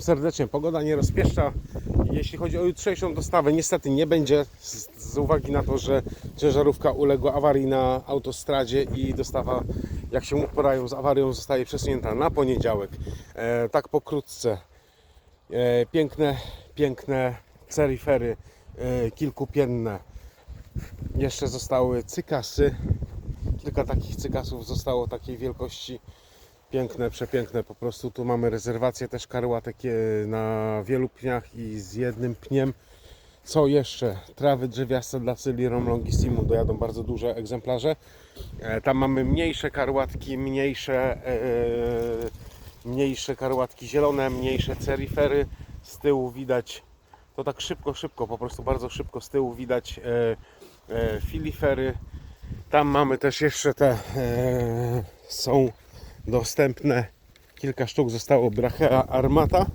serdecznie. Pogoda nie rozpieszcza. Jeśli chodzi o jutrzejszą dostawę, niestety nie będzie z, z uwagi na to, że ciężarówka uległa awarii na autostradzie i dostawa, jak się uporają z awarią, zostaje przesunięta na poniedziałek. E, tak pokrótce. E, piękne, piękne cerifery, e, kilkupienne. Jeszcze zostały cykasy. Kilka takich cykasów zostało takiej wielkości. Piękne, przepiękne. Po prostu tu mamy rezerwację też karłatek e, na wielu pniach i z jednym pniem. Co jeszcze? Trawy drzewiaste dla Cylirum longissimum dojadą bardzo duże egzemplarze. E, Tam mamy mniejsze karłatki, mniejsze, e, mniejsze karłatki zielone, mniejsze cerifery. Z tyłu widać, to tak szybko, szybko, po prostu bardzo szybko z tyłu widać filifery. Tam mamy też jeszcze te, są dostępne. Kilka sztuk zostało Brachea Armata.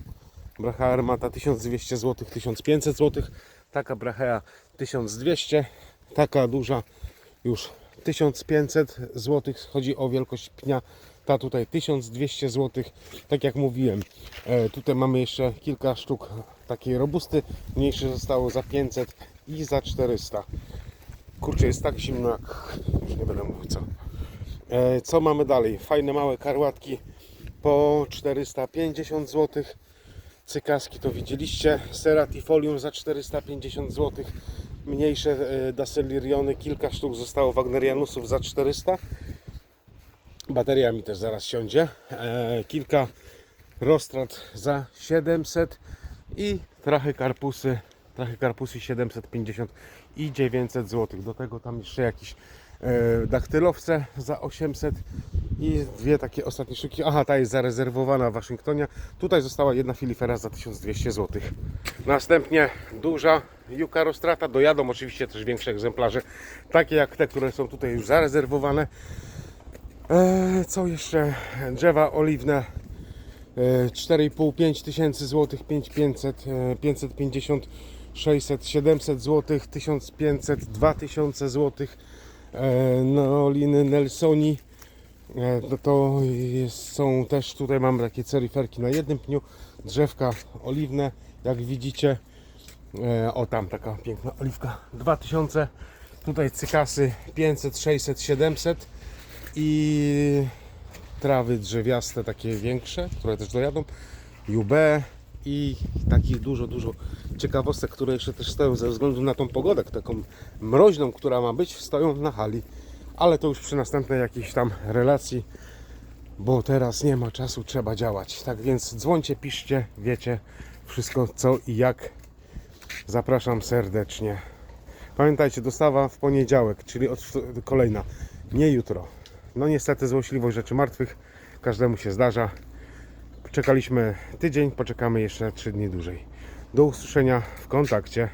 Brachea Armata 1200 zł, 1500 zł. Taka Brachea 1200. Taka duża już 1500 zł. Chodzi o wielkość pnia. Ta tutaj 1200 zł. Tak jak mówiłem, e, tutaj mamy jeszcze kilka sztuk takiej robusty. Mniejsze zostało za 500 i za 400. Kurczę, jest tak zimno jak już nie będę mówił co. E, Co mamy dalej? Fajne małe karłatki po 450 zł. Cykaski to widzieliście. Seratifolium za 450 zł. Mniejsze e, Daceliriony, kilka sztuk zostało Wagnerianusów za 400. Bateria mi też zaraz siądzie. E, Kilka Rostrat za 700 i trochę karpusy, trochę karpusy 750 i 900 zł. Do tego tam jeszcze jakieś e, dachtylowce za 800 i dwie takie ostatnie sztuki. Aha, ta jest zarezerwowana w Waszyngtonie. Tutaj została jedna filifera za 1200 zł. Następnie duża Juka Rostrata. Dojadą oczywiście też większe egzemplarze, takie jak te, które są tutaj już zarezerwowane. E, co jeszcze? Drzewa oliwne e, 4,5-5 tysięcy złotych, 5500, e, 550, 600, 700 złotych, 1500, 2000 złotych. E, No, liny Nelsoni e, no to jest, są też tutaj mamy takie ceriferki na jednym pniu, drzewka oliwne, jak widzicie. E, O tam taka piękna oliwka 2000. Tutaj cykasy 500, 600, 700 i trawy drzewiaste, takie większe, które też dojadą, UB i takich dużo, dużo ciekawostek, które jeszcze też stoją ze względu na tą pogodę, taką mroźną, która ma być, stoją na hali. Ale to już przy następnej jakiejś tam relacji, bo teraz nie ma czasu, trzeba działać. Tak więc dzwońcie, piszcie, wiecie wszystko co i jak. Zapraszam serdecznie. Pamiętajcie, dostawa w poniedziałek, czyli od, kolejna, nie jutro. No niestety złośliwość rzeczy martwych każdemu się zdarza. Czekaliśmy tydzień, poczekamy jeszcze 3 dni dłużej. Do usłyszenia w kontakcie.